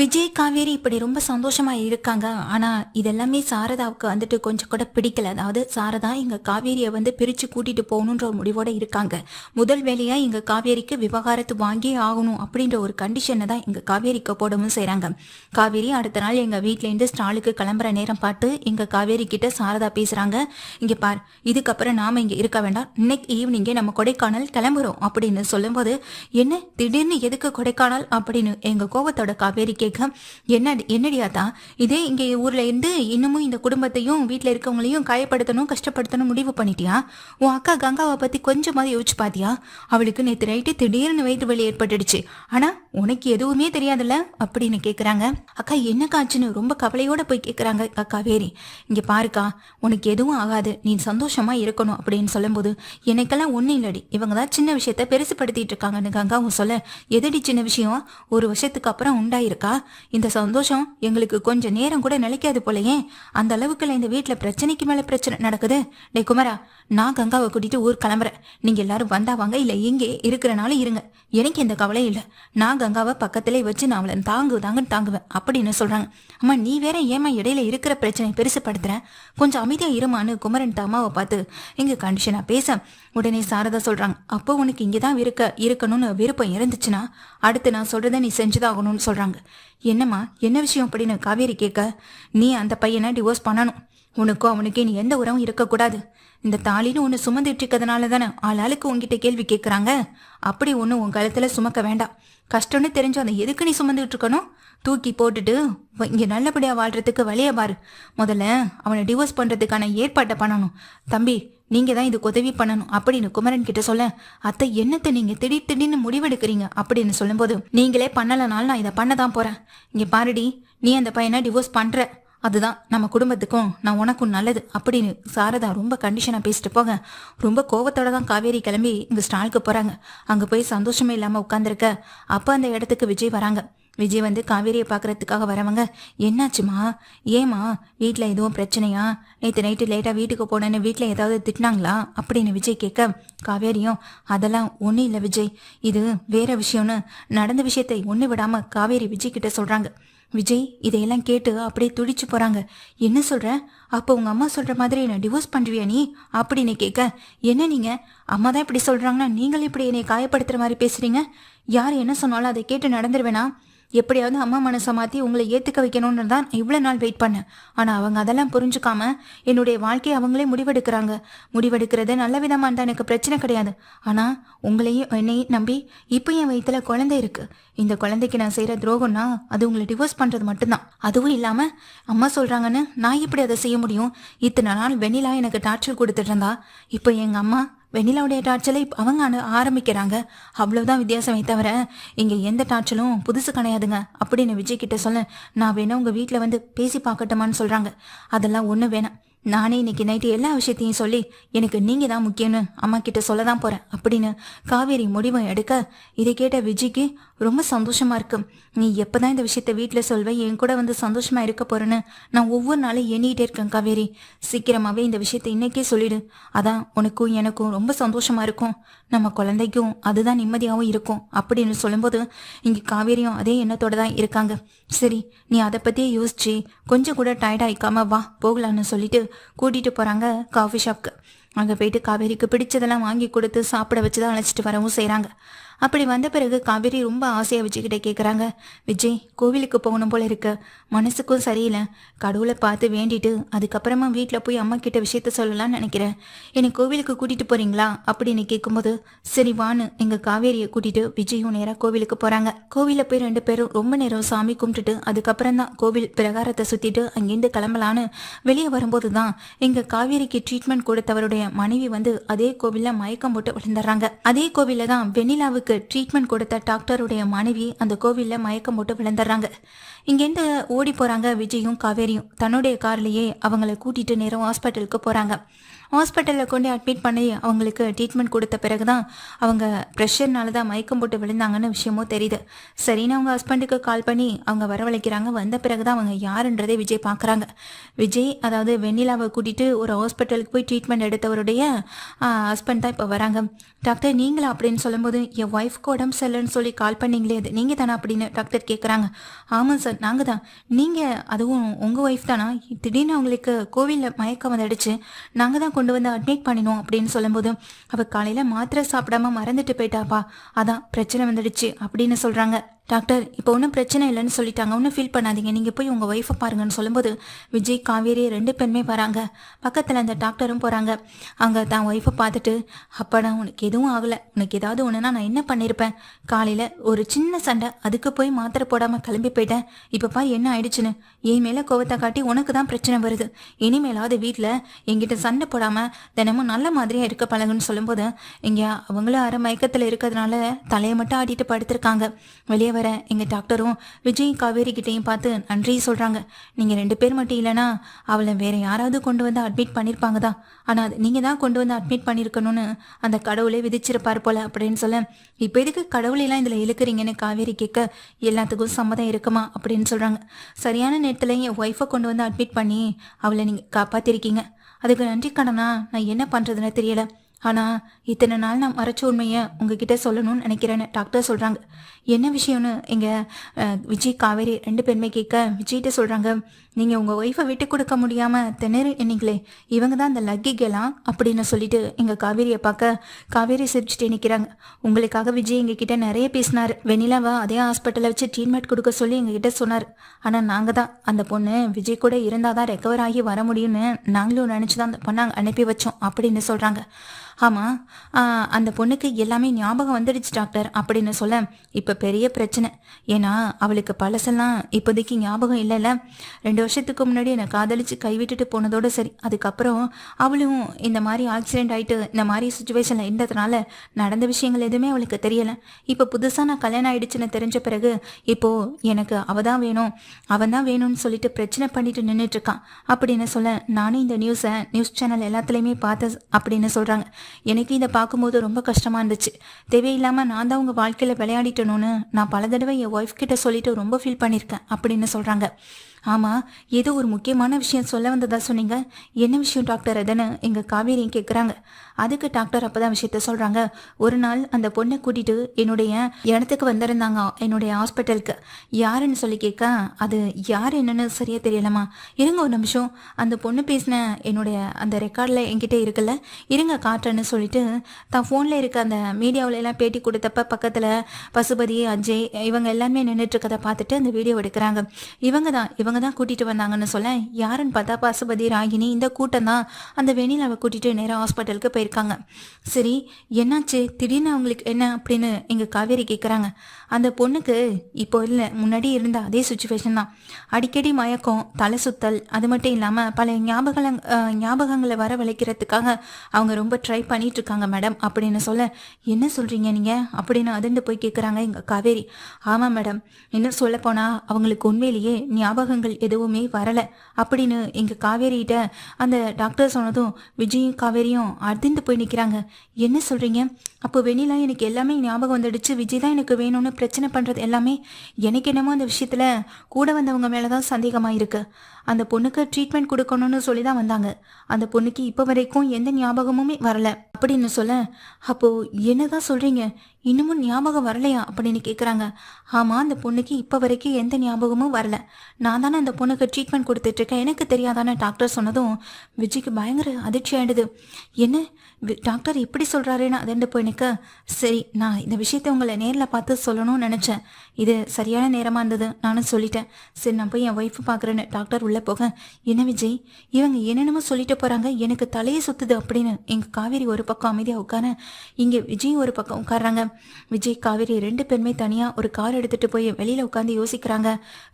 விஜய் காவேரி இப்படி ரொம்ப சந்தோஷமா இருக்காங்க. ஆனா இதெல்லாமே சாரதாவுக்கு வந்துட்டு கொஞ்சம் கூட பிடிக்கல. அதாவது சாரதா எங்க காவேரியை வந்து பிரிச்சு கூட்டிட்டு போகணுன்ற ஒரு முடிவோட இருக்காங்க. முதல் வேலையா எங்க காவேரிக்கு விவகாரத்து வாங்கியே ஆகணும் அப்படின்ற ஒரு கண்டிஷனை தான் எங்க காவேரிக்கு போடவும் செய்யறாங்க காவேரி அடுத்த நாள் எங்க வீட்ல இருந்து ஸ்டாலுக்கு கிளம்புற நேரம் பார்த்து எங்க காவேரி கிட்ட சாரதா பேசுறாங்க. இங்க பார் இதுக்கப்புறம் நாம இங்க இருக்க வேண்டாம். இன்னைக்கு ஈவினிங்கே நம்ம கொடைக்கானல் கிளம்புறோம் அப்படின்னு சொல்லும்போது என்ன? திடீர்னு எதுக்கு கொடைக்கானல்? அப்படின்னு எங்க கோவத்தோட காவேரி கேட்க என்ன என்னடியா தான் இதே இங்க ஊர்ல இருந்து இன்னமும் இந்த குடும்பத்தையும் வீட்டில் இருக்கவங்களையும் காயப்படுத்தணும் கஷ்டப்படுத்தணும் முடிவு பண்ணிட்டியா? உன் அக்கா கங்காவை பத்தி கொஞ்சமாவது யோசிச்சு பாத்தியா? அவளுக்கு நேத்து நைட்டு திடீர்னு வயிற்று வலி ஏற்பட்டுடுச்சு. ஆனா உனக்கு எதுவுமே தெரியாதுல்ல? அப்படின்னு கேக்குறாங்க. அக்கா என்ன காச்சுன்னு ரொம்ப கவலையோட போய் கேக்குறாங்க அக்கா காவேரி இங்க பாருக்கா உனக்கு எதுவும் ஆகாது. நீ சந்தோஷமா இருக்கணும் அப்படின்னு சொல்லும்போது எனக்கெல்லாம் ஒன்றும் இல்லடி. இவங்க தான் சின்ன விஷயத்த பெருசுப்படுத்திட்டு இருக்காங்கன்னு கங்காவும் சொல்ல. எதடி சின்ன விஷயம்? ஒரு வருஷத்துக்கு அப்புறம் உண்டாயிருக்கா? இந்த சந்தோஷம் எங்களுக்கு கொஞ்சம் நேரம் கூட நிலைக்காது போலயே. அந்த அளவுக்குல இந்த வீட்டில் பிரச்சனைக்கு மேல பிரச்சனை நடக்குது. டே குமரா நான் கங்காவை கூட்டிட்டு ஊர் கிளம்புறேன். நீங்க எல்லாரும் வந்தா வாங்க இல்ல இங்கே இருக்கிறனால இருங்க. எனக்கு எந்த கவலையும் இல்ல. நான் கங்காவை பக்கத்திலே வச்சு நான் அவளை தாங்கு தாங்கன்னு தாங்குவேன் அப்படின்னு சொல்றாங்க. அம்மா நீ வேற ஏமா இடையில இருக்கிற பிரச்சனை பெருசுப்படுத்துற? கொஞ்சம் அமைதியா இருமான்னு குமரன் தாமாவை பார்த்து இங்க கண்டிஷனா பேச. உடனே சாரதா சொல்றாங்க அப்போ உனக்கு இங்கதான் இருக்க இருக்கணும்னு விருப்பம் இருந்துச்சுன்னா அடுத்து நான் சொல்றதை நீ செஞ்சுதாகணும்னு சொல்றாங்க. என்னம்மா என்ன விஷயம் அப்படின்னு காவேரி கேட்க நீ அந்த பையனை டிவோர்ஸ் பண்ணணும். உனக்கும் அவனுக்கு நீ எந்த உறவும் இருக்கக்கூடாது. இந்த தாலின்னு ஒன்று சுமந்துட்டு இருக்கிறதுனால தானே ஆளாளுக்கு உங்ககிட்ட கேள்வி கேட்குறாங்க அப்படி ஒன்று உன் கழுத்துல சுமக்க வேண்டாம். கஷ்டம்னு தெரிஞ்சு அதை எதுக்கு நீ சுமந்துட்டு இருக்கணும் தூக்கி போட்டுட்டு இங்கே இங்க நல்லபடியா வாழ்றதுக்கு வழிய பாரு. முதல்ல அவனை டிவோர்ஸ் பண்றதுக்கான ஏற்பாட்டை பண்ணணும். தம்பி நீங்க தான் இதுக்கு உதவி பண்ணணும் அப்படின்னு குமரன் கிட்ட சொல்ல அத்தை என்னத்தை நீங்க திடீர் திடீர்னு முடிவெடுக்கிறீங்க அப்படின்னு சொல்லும்போது நீங்களே பண்ணலனாலும் நான் இதை பண்ண தான் போறேன். இங்க பாருடி நீ அந்த பையனை டிவோர்ஸ் பண்ற. அதுதான் நம்ம குடும்பத்துக்கும் நான் உனக்கும் நல்லது அப்படின்னு சாரதா ரொம்ப கண்டிஷனாக பேசிட்டு போக ரொம்ப கோவத்தோட தான் காவேரி கிளம்பி இங்கே ஸ்டாலுக்கு போகிறாங்க அங்கே போய் சந்தோஷமே இல்லாமல் உட்காந்துருக்க அப்போ அந்த இடத்துக்கு விஜய் வராங்க. விஜய் வந்து காவேரியை பார்க்கறதுக்காக வரவங்க என்னாச்சுமா? ஏமா வீட்டில் எதுவும் பிரச்சனையா? நேற்று நைட்டு லேட்டாக வீட்டுக்கு போனேன்னு வீட்டில் ஏதாவது திட்டினாங்களா? அப்படின்னு விஜய் கேட்க காவேரியும் அதெல்லாம் ஒன்றும் இல்லை விஜய். இது வேற விஷயம்னு நடந்த விஷயத்தை ஒன்று விடாமல் காவேரி விஜய் கிட்ட சொல்கிறாங்க விஜய் இதையெல்லாம் கேட்டு அப்படியே துடிச்சு போறாங்க. என்ன சொல்ற? அப்போ உங்க அம்மா சொல்ற மாதிரி என்ன டிவோர்ஸ் பண்றியா நீ? அப்படின்னு கேட்க. என்ன நீங்க? அம்மா தான் இப்படி சொல்றாங்கன்னா நீங்கள் இப்படி என்னை காயப்படுத்துற மாதிரி பேசுறீங்க? யார் என்ன சொன்னாலும் அதை கேட்டு நடந்துருவேனா? எப்படியாவது அம்மா மனசை மாற்றி உங்களை ஏற்றுக்க வைக்கணும்னு தான் இவ்வளோ நாள் வெயிட் பண்ணேன். ஆனால் அவங்க அதெல்லாம் புரிஞ்சுக்காம என்னுடைய வாழ்க்கையை அவங்களே முடிவெடுக்கிறாங்க. முடிவெடுக்கிறது நல்ல விதமாக இருந்தால் எனக்கு பிரச்சனை கிடையாது. ஆனால் உங்களையும் என்னையும் நம்பி இப்போ என் வயிற்றுல குழந்தை இருக்குது இந்த குழந்தைக்கு நான் செய்கிற துரோகம்னா அது உங்களை டிவோர்ஸ் பண்ணுறது மட்டும்தான். அதுவும் இல்லாமல் அம்மா சொல்கிறாங்கன்னு நான் எப்படி அதை செய்ய முடியும்? இத்தனை நாள் வெண்ணிலா எனக்கு டார்ச்சர் கொடுத்துட்டு இருந்தா இப்போ எங்கள் அம்மா வெண்ணிலாவுடைய டார்ச்சலை அவங்க அனு- ஆரம்பிக்கிறாங்க. அவ்வளவுதான் வித்தியாசமே தவிர இங்க எந்த டார்ச்சலும் புதுசு கிடையாதுங்க. அப்படின்னு விஜய் கிட்ட சொல்ல நான் வேணா உங்க வீட்டில் வந்து பேசி பார்க்கட்டுமான்னு சொல்றாங்க. அதெல்லாம் ஒன்றும் வேணாம். நானே இன்னைக்கு நைட்டு எல்லா விஷயத்தையும் சொல்லி எனக்கு நீங்க தான் முக்கியம்னு அம்மா கிட்ட சொல்ல தான் போறேன் அப்படின்னு காவேரி முடிவை எடுக்க இதை கேட்ட விஜய்க்கு ரொம்ப சந்தோஷமா இருக்கு. நீ எப்பதான் இந்த விஷயத்த வீட்டில் சொல்வ என் கூட வந்து சந்தோஷமா இருக்க போறேன்னு நான் ஒவ்வொரு நாளும் எண்ணிட்டே இருக்கேன் காவேரி. சீக்கிரமாவே இந்த விஷயத்த இன்னைக்கே சொல்லிடு. அதான் உனக்கும் எனக்கும் ரொம்ப சந்தோஷமா இருக்கும். நம்ம குழந்தைக்கும் அதுதான் நிம்மதியாகவும் இருக்கும் அப்படின்னு சொல்லும்போது இங்க காவேரியும் அதே எண்ணத்தோட தான் இருக்காங்க. சரி நீ அதை பத்தியே யோசிச்சு கொஞ்சம் கூட டயர்ட் ஆயிக்காம வா போகலான்னு சொல்லிட்டு கூட்டிட்டு போறாங்க காஃபி ஷாப்க்கு அங்கே போயிட்டு காவேரிக்கு பிடிச்சதெல்லாம் வாங்கி கொடுத்து சாப்பிட வச்சு தான் அழைச்சிட்டு வரவும் செய்கிறாங்க அப்படி வந்த பிறகு காவேரி ரொம்ப ஆசையாக விஜய்கிட்ட கேட்குறாங்க விஜய் கோவிலுக்கு போகணும் போல இருக்கு. மனசுக்கும் சரியில்லை. கடவுளை பார்த்து வேண்டிட்டு அதுக்கப்புறமா வீட்டில் போய் அம்மா கிட்ட விஷயத்த சொல்லலாம்னு நினைக்கிறேன். என்னை கோவிலுக்கு கூட்டிட்டு போறீங்களா? அப்படின்னு கேட்கும்போது சரி வான்னு எங்கள் காவேரியை கூட்டிட்டு விஜயும் நேராக கோவிலுக்கு போகிறாங்க கோவிலில் போய் ரெண்டு பேரும் ரொம்ப நேரம் சாமி கும்பிட்டுட்டு அதுக்கப்புறம் தான் கோவில் பிரகாரத்தை சுற்றிட்டு அங்கேருந்து கிளம்பலான்னு வெளியே வரும்போது தான் எங்கள் காவேரிக்கு ட்ரீட்மெண்ட் கொடுத்தவருடைய மனைவி வந்து அதே கோவிலில் மயக்கம் போட்டு விழுந்துடுறாங்க. அதே கோவிலில் தான் வெண்ணிலாவுக்கு ட்ரீட்மெண்ட் கொடுத்த டாக்டருடைய மனைவி அந்த கோவிலில் மயக்கம் போட்டு விழுந்துடுறாங்க. இங்கேருந்து ஓடி போகிறாங்க விஜயும் காவேரியும். தன்னுடைய கார்லேயே அவங்கள கூட்டிட்டு நேரம் ஹாஸ்பிட்டலுக்கு போகிறாங்க ஹாஸ்பிட்டலில் கொண்டு அட்மிட் பண்ணி அவங்களுக்கு ட்ரீட்மெண்ட் கொடுத்த பிறகு தான் அவங்க ப்ரெஷர்னால தான் மயக்கம் போட்டு விழுந்தாங்கன்னு விஷயமும் தெரியுது. சரின்னு அவங்க ஹஸ்பண்டுக்கு கால் பண்ணி அவங்க வரவழைக்கிறாங்க. வந்த பிறகு தான் அவங்க யாருன்றதே விஜய் பார்க்குறாங்க விஜய் அதாவது வெண்ணிலாவை கூட்டிகிட்டு ஒரு ஹாஸ்பிட்டலுக்கு போய் ட்ரீட்மெண்ட் எடுத்தவருடைய ஹஸ்பண்ட் தான் இப்போ வராங்க. டாக்டர் நீங்களா அப்படின்னு சொல்லும்போது என் ஒய்ஃப்க்கு உடம்பு சரியில்லைன்னு சொல்லி கால் பண்ணீங்களே அது நீங்கள் தானே? அப்படின்னு டாக்டர் கேட்குறாங்க ஆமாம் சார் நாங்கள் தான். நீங்கள் அதுவும் உங்கள் ஒய்ஃப் தானா? திடீர்னு அவங்களுக்கு கோவிலில் மயக்கம் வந்துடுச்சு. நாங்கள் தான் கொண்டு வந்து அட்மிட் பண்ணினோம் அப்படின்னு சொல்லும்போது அவள் காலையில் மாத்திரை சாப்பிடாம மறந்துட்டு போயிட்டாப்பா. அதான் பிரச்சனை வந்துடுச்சு அப்படின்னு சொல்கிறாங்க டாக்டர் இப்போ ஒன்றும் பிரச்சனை இல்லைன்னு சொல்லிட்டாங்க. ஒன்றும் ஃபீல் பண்ணாதீங்க. நீங்கள் போய் உங்கள் ஒய்ஃபை பாருங்கன்னு சொல்லும்போது விஜய் காவேரி ரெண்டு பெண்மே வராங்க. பக்கத்தில் அந்த டாக்டரும் போகிறாங்க அங்கே தான் ஒய்ஃபை பார்த்துட்டு அப்பாடா உனக்கு எதுவும் ஆகலை. உனக்கு ஏதாவது ஒன்றுனா நான் என்ன பண்ணியிருப்பேன் காலையில் ஒரு சின்ன சண்டை. அதுக்கு போய் மாத்திரை போடாமல் கிளம்பி போயிட்டேன். இப்போ பாரு என்ன ஆயிடுச்சுன்னு? என் மேலே கோவத்தை காட்டி உனக்கு தான் பிரச்சனை வருது. இனிமேலாவது வீட்டில் எங்கிட்ட சண்டை போடாமல் தினமும் நல்ல மாதிரியாக இருக்க பழகுன்னு சொல்லும்போது இங்கே அவங்களும் அரை மயக்கத்தில் இருக்கிறதுனால தலையை மட்டும் ஆடிட்டு படுத்திருக்காங்க. வெளியே வர எங்கள் டாக்டரும் விஜய் காவேரி கிட்டேயும் பார்த்து நன்றி சொல்கிறாங்க நீங்கள் ரெண்டு பேர் மட்டும் இல்லைனா அவளை வேற யாராவது கொண்டு வந்து அட்மிட் பண்ணியிருப்பாங்க தான் ஆனால் அது நீங்கள் தான் கொண்டு வந்து அட்மிட் பண்ணியிருக்கணும்னு அந்த கடவுளே விதிச்சிருப்பார் போல அப்படின்னு சொல்ல இப்போ எதுக்கு கடவுளெல்லாம் இதில் இழுக்கிறீங்கன்னு காவேரி கேட்க எல்லாத்துக்கும் சம்மதம் இருக்குமா? அப்படின்னு சொல்கிறாங்க சரியான நேரத்தில் என் ஒய்ஃபை கொண்டு வந்து அட்மிட் பண்ணி அவளை நீங்கள் காப்பாற்றிருக்கீங்க அதுக்கு நன்றி கடனா நான் என்ன பண்ணுறதுன்னு தெரியல. ஆனால் இத்தனை நாள் நான் மறைச்ச உண்மையை உங்ககிட்ட சொல்லணும்னு நினைக்கிறேன்னு டாக்டர் சொல்கிறாங்க என்ன விஷயம்னு எங்கள் விஜய் காவேரி ரெண்டு பேருமே கேட்க விஜய்கிட்ட சொல்கிறாங்க நீங்கள் உங்கள் ஒய்ஃபை விட்டு கொடுக்க முடியாமல் திணறு என்னீங்களே இவங்க தான் அந்த லக்கிகெல்லாம் அப்படின்னு சொல்லிட்டு எங்கள் காவேரியை பார்க்க காவேரி சிரிச்சுட்டு நிற்கிறாங்க உங்களுக்காக விஜய் எங்ககிட்ட நிறைய பேசினார். வெண்ணிலாவை அதே ஹாஸ்பிட்டலில் வச்சு ட்ரீட்மெண்ட் கொடுக்க சொல்லி எங்ககிட்ட சொன்னார். ஆனால் நாங்கள் தான். அந்த பொண்ணு விஜய் கூட இருந்தால் தான் ரெக்கவர் ஆகி வர முடியும்னு நாங்களும் நினச்சி தான் அந்த பொண்ணை அனுப்பி வச்சோம் அப்படின்னு சொல்கிறாங்க ஆமாம் அந்த பொண்ணுக்கு எல்லாமே ஞாபகம் வந்துடுச்சு டாக்டர் அப்படின்னு சொல்ல இப்போ பெரிய பிரச்சனை. ஏன்னா அவளுக்கு பழசெல்லாம் இப்போதைக்கு ஞாபகம் இல்லைல்ல. ரெண்டு வருஷத்துக்கு முன்னாடி என்னை காதலிச்சு கைவிட்டுட்டு போனதோட சரி. அதுக்கப்புறம் அவளும் இந்த மாதிரி ஆக்சிடென்ட் ஆகிட்டு இந்த மாதிரி சுச்சுவேஷனில் இருந்ததுனால நடந்த விஷயங்கள் எதுவுமே அவளுக்கு தெரியலை. இப்போ புதுசாக நான் கல்யாணம் ஆயிடுச்சுன்னு தெரிஞ்ச பிறகு இப்போது எனக்கு அவள் தான் வேணும் அவன் தான் வேணும்னு சொல்லிட்டு பிரச்சனை பண்ணிட்டு நின்றுட்டுருக்கான் அப்படின்னு சொல்ல நானும் இந்த நியூஸை நியூஸ் சேனல் எல்லாத்துலேயுமே பார்த்த அப்படின்னு சொல்கிறாங்க எனக்கு இதை பார்க்கும்போது ரொம்ப கஷ்டமாக இருந்துச்சு. தேவையில்லாமல் நான் தான் உங்கள் வாழ்க்கையில் விளையாடிட்டணும்னு நான் பல தடவை என் ஒய்ஃப் கிட்ட சொல்லிட்டு ரொம்ப ஃபீல் பண்ணியிருக்கேன் அப்படின்னு சொல்கிறாங்க ஆமாம் ஏதோ ஒரு முக்கியமான விஷயம் சொல்ல வந்ததா சொன்னீங்க. என்ன விஷயம் டாக்டர்? எதுன்னு எங்கள் காவேரியும் கேட்குறாங்க அதுக்கு டாக்டர் அப்போ தான் விஷயத்த சொல்கிறாங்க ஒரு நாள் அந்த பொண்ணை கூட்டிகிட்டு என்னுடைய இடத்துக்கு வந்திருந்தாங்க என்னுடைய ஹாஸ்பிட்டலுக்கு. யாருன்னு சொல்லி கேட்க அது யார் என்னன்னு சரியாக தெரியலம்மா. இருங்க ஒரு நிமிஷம். அந்த பொண்ணு பேசின என்னுடைய அந்த ரெக்கார்டில் என்கிட்ட இருக்குல்ல இருங்க காட்டுறேன்னு சொல்லிட்டு தான் ஃபோனில் இருக்க அந்த மீடியாவில எல்லாம் பேட்டி கொடுத்தப்ப பக்கத்தில் பசுபதி அஜய் இவங்க எல்லாமே நின்றுட்டு இருக்கதை பார்த்துட்டு அந்த வீடியோ எடுக்கிறாங்க. இவங்க தான் இவங்க தான் கூட்டிகிட்டு வந்தாங்கன்னு சொல்ல யாருன்னு பார்த்தா பசுபதி ராகினி இந்த கூட்டம் தான் அந்த வெண்ணிலாவை கூட்டிகிட்டு நேராக ஹாஸ்பிட்டலுக்கு போயிருக்காங்க. சரி என்னாச்சு? திடீர்னு அவங்களுக்கு என்ன அப்படின்னு எங்கள் காவேரி கேட்குறாங்க அந்த பொண்ணுக்கு இப்போ இல்லை முன்னாடி இருந்த அதே சுச்சுவேஷன் தான். அடிக்கடி மயக்கம் தலை சுத்தல் அது மட்டும் இல்லாமல் பல ஞாபகங்கள் ஞாபகங்களை வர வளைக்கிறதுக்காக அவங்க ரொம்ப ட்ரை பண்ணிட்டு இருக்காங்க மேடம் அப்படின்னு சொல்ல என்ன சொல்கிறீங்க நீங்கள் அப்படின்னு அதிர்ந்து போய் கேட்குறாங்க எங்கள் காவேரி. ஆமாம் மேடம் இன்னும் சொல்லப்போனால் அவங்களுக்கு உண்மையிலேயே ஞாபகங்கள் எதுவுமே வரலை. அப்படின்னு எங்கள் காவேரிகிட்ட அந்த டாக்டர் சொன்னதும் விஜயும் காவேரியும் அதிர்ந்து போய் நிற்கிறாங்க என்ன சொல்கிறீங்க அப்போ வெண்ணிலா எனக்கு எல்லாமே ஞாபகம் வந்துடுச்சு. விஜய் தான் எனக்கு வேணும்னு பிரச்சனை பண்ணுறது எல்லாமே எனக்கு என்னமோ அந்த விஷயத்தில் கூட வந்தவங்க மேலே தான் சந்தேகமாக இருக்குது அந்த பொண்ணுக்கு ட்ரீட்மெண்ட் கொடுக்கணும்னு சொல்லி தான் வந்தாங்க. அந்த பொண்ணுக்கு இப்போ வரைக்கும் எந்த ஞாபகமுமே வரல. அப்படின்னு சொல்ல அப்போது என்னதான் சொல்கிறீங்க இன்னமும் ஞாபகம் வரலையா? அப்படின்னு கேட்குறாங்க ஆமாம் அந்த பொண்ணுக்கு இப்போ வரைக்கும் எந்த ஞாபகமும் வரல. நான் தானே அந்த பொண்ணுக்கு ட்ரீட்மெண்ட் கொடுத்துட்ருக்கேன். எனக்கு தெரியாதானே டாக்டர் சொன்னதும் விஜய்க்கு பயங்கர அதிர்ச்சி ஆயிடுது. என்ன? வி- டாக்டர் இப்படி சொல்கிறாருன்னு அதண்டு பொண்ணுக்கு சரி நான் இந்த விஷயத்தை உங்களை நேரில் பார்த்து சொல்லணும்னு நினச்சேன். இது சரியான நேரமாக இருந்தது. நானும் சொல்லிட்டேன். சரி நான் போய் என் ஒய்ஃபை பார்க்குறேன்னு டாக்டர் உள்ள போக என்ன விஜய் இவங்க என்னென்னமோ சொல்லிட்டு போறாங்க எனக்கு தலையை சுத்துது அப்படின்னு எங்க காவேரி ஒரு பக்கம் அமைதியா உட்கார இங்க விஜய் ஒரு பக்கம் உட்காடுறாங்க விஜய் காவேரி ரெண்டு பேருமே தனியா ஒரு கார் எடுத்துட்டு போய் வெளியில உட்காந்து யோசிக்கிறாங்க.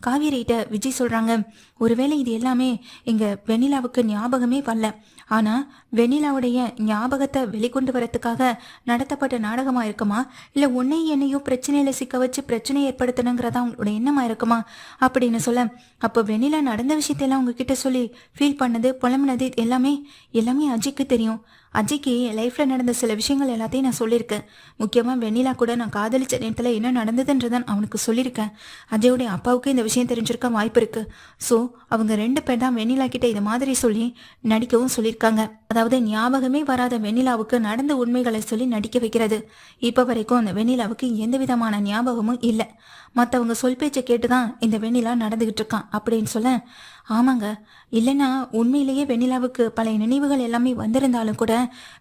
காவேரிகிட்ட விஜய் சொல்றாங்க ஒருவேளை இது எல்லாமே எங்க வெண்ணிலாவுக்கு ஞாபகமே வரல. ஆனா வெண்ணிலாவுடைய ஞாபகத்தை வெளிக்கொண்டு வரத்துக்காக நடத்தப்பட்ட நாடகமா இருக்குமா? இல்ல உன்னையும் என்னையும் பிரச்சனையில சிக்க வச்சு பிரச்சனை ஏற்படுத்தணுங்கிறதா உங்களோட எண்ணமா இருக்குமா? அப்படின்னு சொல்ல அப்போ வெண்ணிலா நடந்த விஷயத்தையெல்லாம் உங்ககிட்ட சொல்லி ஃபீல் பண்ணது புலம்புனது எல்லாமே எல்லாமே அஜய்க்கு தெரியும். அஜய்க்கு லைஃப்பில் நடந்த சில விஷயங்கள் எல்லாத்தையும் நான் சொல்லியிருக்கேன். முக்கியமாக வெண்ணிலா கூட நான் காதலிச்ச நேரத்தில் என்ன நடந்ததுன்றதான் அவனுக்கு சொல்லியிருக்கேன். அஜயோடைய அப்பாவுக்கு இந்த விஷயம் தெரிஞ்சிருக்க வாய்ப்பு இருக்கு. ஸோ அவங்க ரெண்டு பேர் தான் வெண்ணிலா கிட்ட இது மாதிரி சொல்லி நடிக்கவும் சொல்லியிருக்காங்க. அதாவது ஞாபகமே வராத வெண்ணிலாவுக்கு நடந்த உண்மைகளை சொல்லி நடிக்க வைக்கிறது. இப்போ வரைக்கும் அந்த வெண்ணிலாவுக்கு எந்த விதமான ஞாபகமும் இல்லை. மற்றவங்க சொல் பேச்சை கேட்டு தான் இந்த வெண்ணிலா நடந்துகிட்டு இருக்கான் அப்படின்னு சொல்ல ஆமாங்க. இல்லைன்னா உண்மையிலேயே வெண்ணிலாவுக்கு பழைய நினைவுகள் எல்லாமே வந்திருந்தாலும் கூட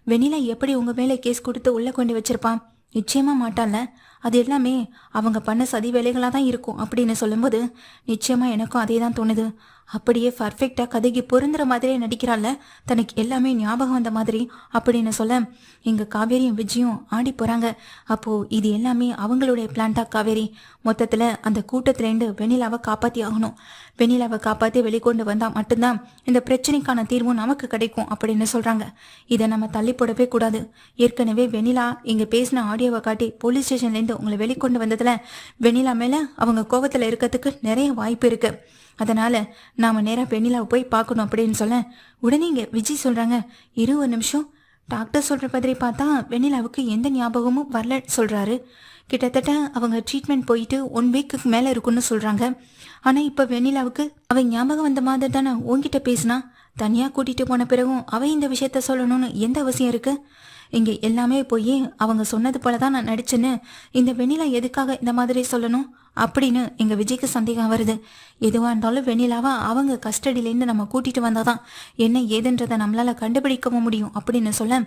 வெண்ணிலா எப்படி உங்க மேலே கேஸ் கொடுத்து உள்ள கொண்டு வச்சிருப்பான்? நிச்சயமா மாட்டான்ல அது எல்லாமே அவங்க பண்ண சதி வேலைகளாக தான் இருக்கும் அப்படின்னு சொல்லும்போது நிச்சயமா எனக்கும் அதே தான் தோணுது. அப்படியே பர்ஃபெக்டாக கதைக்கு பொருந்துற மாதிரியே நடிக்கிறாள்ல. தனக்கு எல்லாமே ஞாபகம் வந்த மாதிரி. அப்படின்னு சொல்ல எங்கள் காவேரியும் விஜயும் ஆடி போகிறாங்க அப்போது இது எல்லாமே அவங்களுடைய பிளான் காவேரி. மொத்தத்தில் அந்த கூட்டத்திலேருந்து வெண்ணிலாவை காப்பாற்றி ஆகணும். வெண்ணிலாவை காப்பாற்றி வெளிக்கொண்டு வந்தால் மட்டும்தான் இந்த பிரச்சனைக்கான தீர்வும் நமக்கு கிடைக்கும் அப்படின்னு சொல்கிறாங்க இதை நம்ம தள்ளி போடவே கூடாது. ஏற்கனவே வெண்ணிலா இங்கே பேசின ஆடியோவை காட்டி போலீஸ் ஸ்டேஷன்லேருந்து உங்களை வெளிக்கொண்டு வந்ததுல வெண்ணிலா மேலே அவங்க கோவத்தில் இருக்கிறதுக்கு நிறைய வாய்ப்பு இருக்குது அதனால் நாம் நேராக வெண்ணிலாவை போய் பார்க்கணும் அப்படின்னு சொல்ல உடனே இங்கே விஜய் சொல்கிறாங்க இருபது நிமிஷம். டாக்டர் சொல்கிற மாதிரி பார்த்தா வெண்ணிலாவுக்கு எந்த ஞாபகமும் வரல சொல்கிறாரு கிட்டத்தட்ட அவங்க ட்ரீட்மெண்ட் போயிட்டு ஒன் வீக்குக்கு மேலே இருக்குன்னு சொல்கிறாங்க ஆனால் இப்போ வெண்ணிலாவுக்கு அவன் ஞாபகம் வந்த மாதிரி தானே உன்கிட்ட பேசினா? தனியாக கூட்டிகிட்டு போன பிறகும் அவன் இந்த விஷயத்த சொல்லணும்னு எந்த அவசியம் இருக்குது இங்கே எல்லாமே போய் அவங்க சொன்னது போல தான் நான் நடிச்சேன்னு இந்த வெண்ணிலா எதுக்காக இந்த மாதிரி சொல்லணும்? அப்படின்னு எங்க விஜய்க்கு சந்தேகம் வருது. எதுவா இருந்தாலும் வெண்ணிலாவா அவங்க கஸ்டடியிலேருந்து நம்ம கூட்டிட்டு வந்தாதான் என்ன ஏதுன்றதை நம்மளால கண்டுபிடிக்கவும் முடியும் அப்படின்னு சொல்ல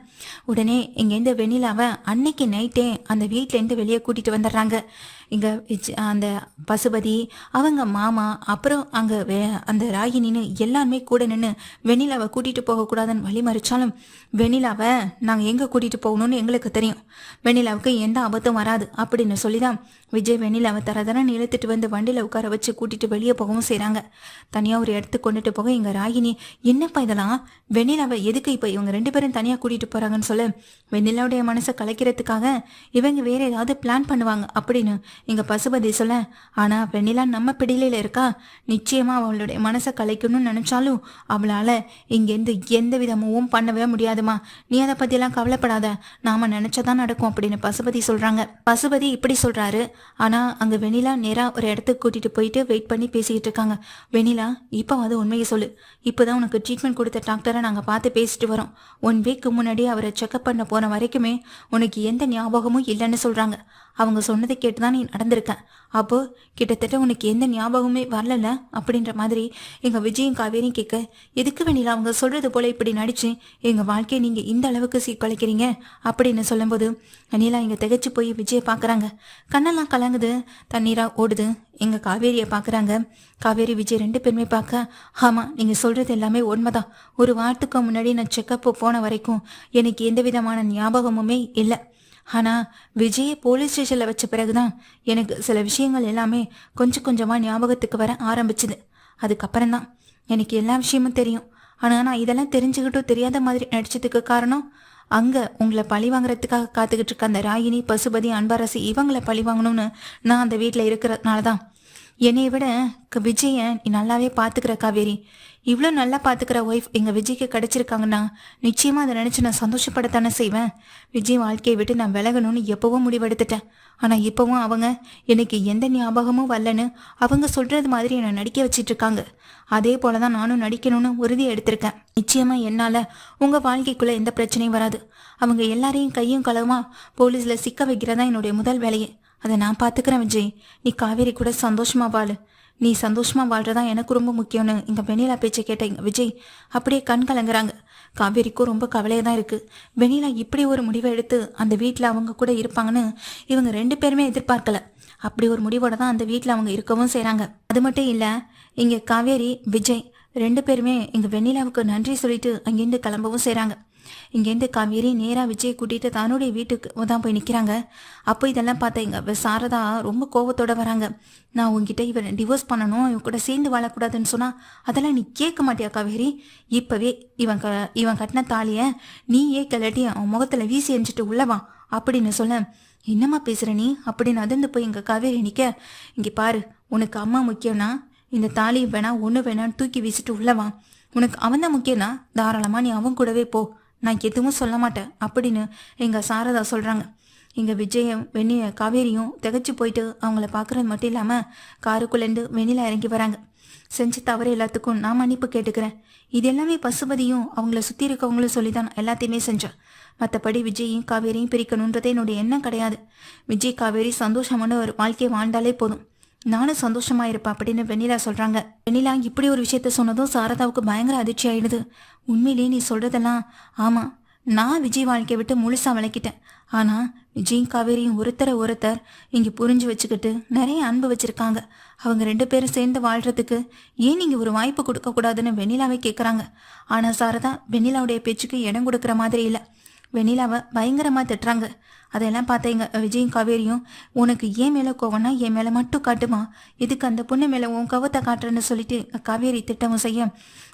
உடனே இங்கேருந்து வெண்ணிலாவை அன்னைக்கு நைட்டே அந்த வீட்டிலேருந்து வெளியே கூட்டிட்டு வந்துடுறாங்க. இங்க அந்த பசுபதி அவங்க மாமா அப்புறம் அங்க வே- அந்த ராகினின்னு எல்லாருமே கூட நின்று வெண்ணிலாவை கூட்டிட்டு போகக்கூடாதுன்னு வழி மறிச்சாலும் வெண்ணிலாவை நாங்க எங்க கூட்டிட்டு போகணும்னு எங்களுக்கு தெரியும். வெண்ணிலாவுக்கு எந்த ஆபத்தும் வராது அப்படின்னு சொல்லிதான் விஜய் வெண்ணிலாவை தரதரன்னு இழுத்துட்டு வந்து வண்டியில் உட்கார வச்சு கூட்டிட்டு வெளியே போகவும் செய்கிறாங்க தனியாக ஒரு இடத்துக்கு கொண்டுட்டு போக இங்க ராகினி என்னப்பா இதெல்லாம்? வெண்ணிலாவை எதுக்கு இப்போ இவங்க ரெண்டு பேரும் தனியாக கூட்டிட்டு போகிறாங்கன்னு சொல்ல. வெண்ணிலாவுடைய மனசை கலைக்கிறதுக்காக இவங்க வேற ஏதாவது பிளான் பண்ணுவாங்க அப்படின்னு இங்க பசுபதி சொல்ல. ஆனால் வெண்ணிலா நம்ம பிடியில இருக்கா? நிச்சயமாக அவளுடைய மனசை கலைக்கணும்னு நினைச்சாலும் அவளால் இங்கேருந்து எந்த விதமும் பண்ணவே முடியாதுமா. நீ அதை பற்றியெல்லாம் கவலைப்படாத. நாம நினைச்சதான் நடக்கும் அப்படின்னு பசுபதி சொல்கிறாங்க பசுபதி இப்படி சொல்கிறாரு ஆனால் அங்கே வெண்ணிலா நேராக ஒரு இடத்துக்கு கூட்டிட்டு போயிட்டு வெயிட் பண்ணி பேசிக்கிட்டு இருக்காங்க. வெண்ணிலா இப்போ அது உண்மையை சொல்லு. இப்போதான் உனக்கு ட்ரீட்மெண்ட் கொடுத்த டாக்டரை நாங்க பார்த்து பேசிட்டு வரோம். ஒன் வீக்கு முன்னாடி அவரை செக்அப் பண்ண போன வரைக்குமே உனக்கு எந்த ஞாபகமும் இல்லைன்னு சொல்றாங்க. அவங்க சொன்னதை கேட்டு தான் நீ நடந்திருக்கேன் அப்போ கிட்டத்தட்ட உனக்கு எந்த ஞாபகமே வரல அப்படின்ற மாதிரி எங்க விஜயும் காவேரியும் கேட்க எதுக்கு வெண்ணிலா அவங்க சொல்றது போல இப்படி நடிச்சு எங்க வாழ்க்கையை நீங்க இந்த அளவுக்கு சீர்குலைக்கிறீங்க? அப்படின்னு சொல்லும்போது அனிலா இங்க திகைச்சு போய் விஜயை பாக்குறாங்க. கண்ணெல்லாம் கலங்குது தண்ணீரா ஓடுது. எங்க காவேரியை பாக்குறாங்க. காவேரி விஜய் ரெண்டு பேருமே பார்க்க ஆமா நீங்க சொல்றது எல்லாமே உண்மைதான். ஒரு வாரத்துக்கு முன்னாடி நான் செக்கப் போன வரைக்கும் எனக்கு எந்த விதமான ஞாபகமுமே இல்லை. ஆனா விஜயை போலீஸ் ஸ்டேஷன்ல வச்ச பிறகுதான் எனக்கு சில விஷயங்கள் எல்லாமே கொஞ்சம் கொஞ்சமா ஞாபகத்துக்கு வர ஆரம்பிச்சுது. அதுக்கப்புறம் தான் எனக்கு எல்லா விஷயமும் தெரியும். ஆனா நான் இதெல்லாம் தெரிஞ்சுக்கிட்டும் தெரியாத மாதிரி நடிச்சதுக்கு காரணம் அங்க உங்களை பழி வாங்குறதுக்காக காத்துக்கிட்டு இருக்க அந்த ராகினி பசுபதி அன்பரசி இவங்களை பழி வாங்கணும்னு நான் அந்த வீட்டில் இருக்கிறதுனால தான் என்னை விட க- நீ நல்லாவே பார்த்துக்கிற காவேரி. இவ்வளோ நல்லா பார்த்துக்கிற ஒய்ஃப் எங்கள் விஜய்க்கு கிடைச்சிருக்காங்கன்னா நிச்சயமாக அதை நினச்சி நான் சந்தோஷப்படத்தானே செய்வேன். விஜய் வாழ்க்கையை விட்டு நான் விலகணும்னு எப்போவும் முடிவெடுத்துட்டேன். ஆனால் இப்போவும் அவங்க எனக்கு எந்த ஞாபகமும் வரலன்னு அவங்க சொல்கிறது மாதிரி என்னை நடிக்க வச்சிட்டு இருக்காங்க அதே போல தான் நானும் நடிக்கணும்னு உறுதி எடுத்திருக்கேன். நிச்சயமாக என்னால் உங்கள் வாழ்க்கைக்குள்ளே எந்த பிரச்சனையும் வராது. அவங்க எல்லாரையும் கையும் களவுமா போலீஸில் சிக்க வைக்கிறதா என்னுடைய முதல் வேலையை. அதை நான் பார்த்துக்கிறேன் விஜய். நீ காவேரி கூட சந்தோஷமா வாழு. நீ சந்தோஷமா வாழ்றதா எனக்கு ரொம்ப முக்கியம்னு இங்க வெண்ணிலா பேச்சை கேட்ட இங்க விஜய். அப்படியே கண் கலங்குறாங்க. காவேரிக்கும் ரொம்ப கவலையாக தான் இருக்கு. வெண்ணிலா இப்படி ஒரு முடிவை எடுத்து அந்த வீட்டில் அவங்க கூட இருப்பாங்கன்னு இவங்க ரெண்டு பேருமே எதிர்பார்க்கல. அப்படி ஒரு முடிவோட தான் அந்த வீட்டில் அவங்க இருக்கவும் செய்கிறாங்க அது மட்டும் இல்லை இங்கே காவேரி விஜய் ரெண்டு பேருமே இங்கே வெண்ணிலாவுக்கு நன்றி சொல்லிட்டு அங்கேருந்து கிளம்பவும் செய்கிறாங்க இங்கேருந்து காவேரி நேராக விஜய் கூட்டிகிட்டு தன்னுடைய வீட்டுக்கு தான் போய் நிற்கிறாங்க அப்போ இதெல்லாம் பார்த்தா எங்க சாரதா ரொம்ப கோவத்தோட வராங்க. நான் உங்ககிட்ட இவரை டிவோர்ஸ் பண்ணணும் இவன் கூட சேர்ந்து வாழக்கூடாதுன்னு சொன்னா அதெல்லாம் நீ கேட்க மாட்டியா காவேரி? இப்போவே இவன் க இவன் கட்டின தாலியை நீயே கிளட்டி அவன் முகத்தில் வீசி எரிஞ்சிட்டு உள்ளவா அப்படின்னு சொல்ல. என்னம்மா பேசுற நீ? அப்படின்னு அதிர்ந்து போய் எங்க காவேரி நிற்க இங்கே பாரு உனக்கு அம்மா முக்கியம்னா இந்த தாலி வேணா ஒன்று வேணான்னு தூக்கி வீசிட்டு உள்ளவா உனக்கு அவன் தான் முக்கியம்னா தாராளமாக நீ அவன் கூடவே போ. நான் எதுவும் சொல்ல மாட்டேன். அப்படின்னு எங்கள் சாரதா சொல்கிறாங்க இங்கே விஜயம் வெண்ணிய காவேரியும் திகச்சு போயிட்டு அவங்கள பார்க்குறது மட்டும் இல்லாமல் காருக்குள்ளேருந்து வெண்ணில இறங்கி வராங்க. செஞ்ச தவறு எல்லாத்துக்கும் நான் மன்னிப்பு கேட்டுக்கிறேன். இது எல்லாமே பசுபதியும் அவங்கள சுற்றி இருக்கவங்களும் சொல்லி தான் எல்லாத்தையுமே செஞ்சேன் மற்றபடி விஜயும் காவேரியும் பிரிக்கணுன்றது என்னுடைய எண்ணம் கிடையாது. விஜய் காவேரி சந்தோஷமான ஒரு வாழ்க்கையை வாழ்ந்தாலே போதும். நானும் சந்தோஷமா இருப்பேன் அப்படின்னு வெண்ணிலா சொல்றாங்க. வெண்ணிலா இப்படி ஒரு விஷயத்த சொன்னதும் சாரதாவுக்கு பயங்கர அதிர்ச்சி ஆயிடுது. உண்மையிலேயே நீ சொல்றதெல்லாம் ஆமா. நான் விஜய் வாழ்க்கையை விட்டு முழுசா விளக்கிட்டேன் ஆனா விஜயும் காவேரியும் ஒருத்தரை ஒருத்தர் இங்க புரிஞ்சு வச்சுக்கிட்டு நிறைய அன்பு வச்சிருக்காங்க. அவங்க ரெண்டு பேரும் சேர்ந்து வாழ்றதுக்கு ஏன் நீங்க ஒரு வாய்ப்பு கொடுக்க கூடாதுன்னு வெண்ணிலாவே கேக்குறாங்க. ஆனா சாரதா வெண்ணிலாவுடைய பேச்சுக்கு இடம் கொடுக்கற மாதிரி இல்லை. வெண்ணிலாவை பயங்கரமாக திட்டுறாங்க. அதெல்லாம் பார்த்தேங்க விஜயும் காவேரியும் உனக்கு ஏன் மேலே கோவம்னா என் மேலே மட்டும் காட்டுமா? இதுக்கு அந்த பொண்ணு மேலே உன் கவத்தை காட்டுறேன்னு சொல்லிட்டு காவேரி திட்டமும் செய்ய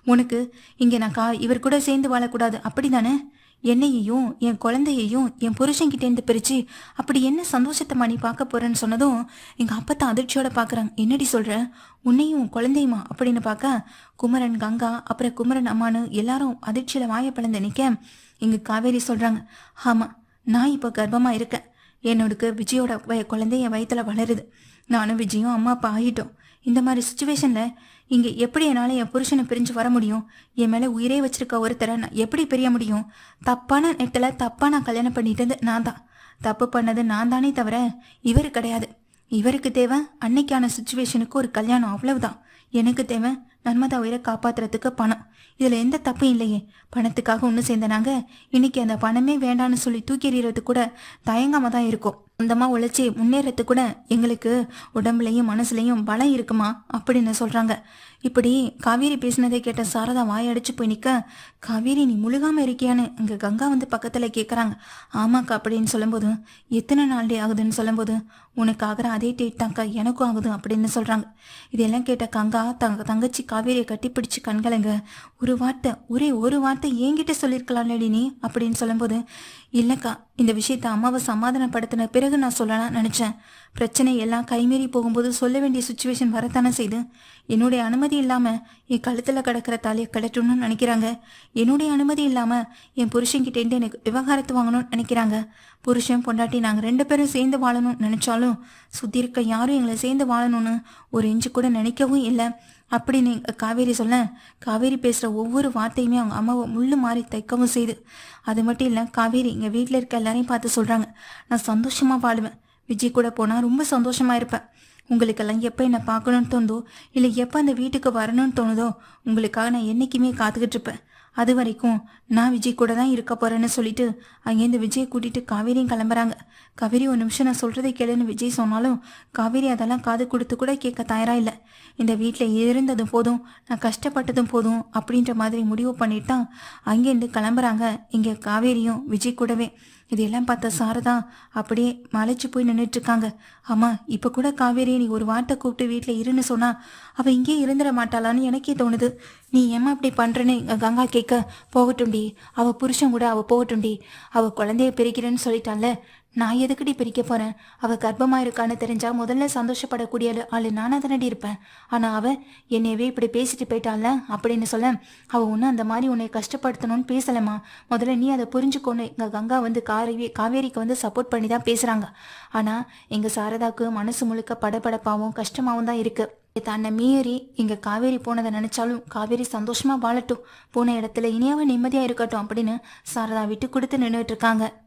உனக்கு இங்கே நான் கா இவர் கூட சேர்ந்து வாழக்கூடாது. அப்படி தானே என்னையையும் என் குழந்தையையும் என் புருஷன்கிட்டேருந்து பிரித்து அப்படி என்ன சந்தோஷத்தை நீ பார்க்க போறேன்னு சொன்னதும் எங்கள் அப்பத்தான் அதிர்ச்சியோட பார்க்குறாங்க என்னடி சொல்கிற உன்னையும் உன் குழந்தையுமா? அப்படின்னு பார்க்க குமரன் கங்கா அப்புறம் குமரன் அம்மானு எல்லாரும் அதிர்ச்சியில் வாய பிளந்து நிற்க இங்கே காவேரி சொல்கிறாங்க ஆமாம் நான் இப்போ கர்ப்பமாக இருக்கேன். என்னோடக்கு விஜயோட வய குழந்தை என் வயிற்றுல வளருது. நானும் விஜயும் அம்மா அப்பா ஆகிட்டோம் இந்த மாதிரி சுச்சுவேஷனில் இங்கே எப்படி என்னால் என் புருஷனை பிரிஞ்சு வர முடியும்? என் மேலே உயிரே வச்சிருக்க ஒருத்தரை நான் எப்படி பிரிய முடியும்? தப்பான நேரத்தில் தப்பாக நான் கல்யாணம் பண்ணிட்டது நான் தான். தப்பு பண்ணது நான் தானே தவிர இவர் கிடையாது. இவருக்கு தேவை அன்னைக்கான சுச்சுவேஷனுக்கு ஒரு கல்யாணம் அவ்வளவுதான். எனக்கு தேவை நன்மதா உயிரை காப்பாத்துறதுக்கு பணம். இதுல எந்த தப்பும் இல்லையே. பணத்துக்காக ஒன்று சேர்ந்தனாங்க. இன்னைக்கு அந்த பணமே வேண்டான்னு சொல்லி தூக்கி எறியறது கூட தயங்காம தான் இருக்கும். அந்தமா உழைச்சி முன்னேறது கூட எங்களுக்கு உடம்புலையும் மனசுலையும் பலம் இருக்குமா அப்படின்னு சொல்றாங்க. இப்படி காவேரி பேசினதை கேட்ட சாரதா வாயடிச்சு போய் நிக்க காவேரி நீ முழுகாம இருக்கியான்னு இங்க கங்கா வந்து பக்கத்துல கேக்குறாங்க. ஆமாக்கா அப்படின்னு சொல்லும்போது எத்தனை நாள் டே ஆகுதுன்னு சொல்லும்போது உனக்கு ஆகிற அதே டேட் தான்க்கா எனக்கும் ஆகுது அப்படின்னு சொல்றாங்க. இதெல்லாம் கேட்ட கங்கா தங்க தங்கச்சி காவேரியை கட்டிப்பிடிச்சு கண்கலங்க ஒரு வார்த்தை ஒரே ஒரு வார்த்தை என்கிட்ட சொல்லியிருக்கலாம்லடி நீ அப்படின்னு சொல்லும்போது இல்லைக்கா இந்த விஷயத்த அம்மாவை சமாதானப்படுத்தின பிறகு நான் சொல்லலாம் நினச்சேன். பிரச்சனை எல்லாம் கைமீறி போகும்போது சொல்ல வேண்டிய சுச்சுவேஷன் வரத்தானே செய்து. என்னுடைய அனுமதி இல்லாமல் என் கழுத்தில் கிடக்கிற தாலியை கிடட்டணும்னு நினைக்கிறாங்க. என்னுடைய அனுமதி இல்லாமல் என் புருஷன்கிட்டேருந்து எனக்கு விவகாரத்து வாங்கணும்னு நினைக்கிறாங்க. புருஷன் பொண்டாட்டி நாங்கள் ரெண்டு பேரும் சேர்ந்து வாழணும்னு நினச்சாலும் சுற்றி இருக்க யாரும் எங்களை சேர்ந்து வாழணும்னு ஒரு இன்ச்சு கூட நினைக்கவும் இல்லை. அப்படின்னு காவேரி சொல்ல காவேரி பேசுகிற ஒவ்வொரு வார்த்தையுமே அவங்க அம்மாவை முள்ளு மாறி தைக்கவும் செய்யுது அது மட்டும் இல்லை காவேரி இங்கே வீட்டில் இருக்க எல்லாரையும் பார்த்து சொல்கிறாங்க நான் சந்தோஷமாக வாழுவேன். விஜய் கூட போனால் ரொம்ப சந்தோஷமாக இருப்பேன். உங்களுக்கெல்லாம் எப்போ என்னை பார்க்கணும்னு தோணுதோ இல்லை எப்போ அந்த வீட்டுக்கு வரணும்னு தோணுதோ உங்களுக்காக நான் என்றைக்குமே காத்துக்கிட்டு இருப்பேன். அது வரைக்கும் நான் விஜய் கூட தான் இருக்க போறேன்னு சொல்லிட்டு அங்கேருந்து விஜயை கூட்டிட்டு காவேரியும் கிளம்புறாங்க. காவேரி ஒரு நிமிஷம் நான் சொல்றதை கேளுன்னு விஜய் சொன்னாலும் காவேரி அதெல்லாம் காது கொடுத்து கூட கேட்க தயாரா இல்லை. இந்த வீட்டில் இருந்ததும் போதும் நான் கஷ்டப்பட்டதும் போதும் அப்படின்ற மாதிரி முடிவு பண்ணிட்டு தான் அங்கேருந்து கிளம்புறாங்க இங்கே காவேரியும் விஜய் கூடவே. இதெல்லாம் பார்த்த சாரதா அப்படியே மலைச்சு போய் நின்றுட்டு இருக்காங்க. ஆமா இப்போ கூட காவேரி நீ ஒரு வார்த்தை கூப்பிட்டு வீட்டில் இருன்னு சொன்னா அவள் இங்கே இருந்துட மாட்டாளான்னு எனக்கே தோணுது. நீ ஏமா இப்படி பண்ணுறேன்னு கங்கா கேட்க போகட்டும்டி அவள் புருஷன் கூட அவள் போகட்டும்டி அவள் குழந்தைய பிரிக்கிறேன்னு சொல்லிட்டால நான் எதுக்குடி பிரிக்க போறேன்? அவள் கர்ப்பமாக இருக்கான்னு தெரிஞ்சா முதல்ல சந்தோஷப்படக்கூடிய ஆள் நானாக தானடி இருப்பேன். ஆனால் அவள் என்னையவே இப்படி பேசிட்டு போயிட்டால அப்படின்னு சொல்ல அவள் ஒன்றும் அந்த மாதிரி உன்னை கஷ்டப்படுத்தணும்னு பேசலைம்மா. முதல்ல நீ அதை புரிஞ்சுக்கோன்னு எங்கள் கங்கா வந்து காவேரி காவேரிக்கு வந்து சப்போர்ட் பண்ணி தான் பேசுகிறாங்க ஆனால் எங்கள் சாரதாவுக்கு மனசு முழுக்க படபடப்பாகவும் கஷ்டமாகவும் தான் இருக்குது தன்னை மீறி இங்க காவேரி போனதை நினைச்சாலும் காவேரி சந்தோஷமா வாழட்டும். போன இடத்துல இனியாவும் நிம்மதியா இருக்கட்டும் அப்படின்னு சாரதா விட்டு கொடுத்து நின்றுட்டு இருக்காங்க.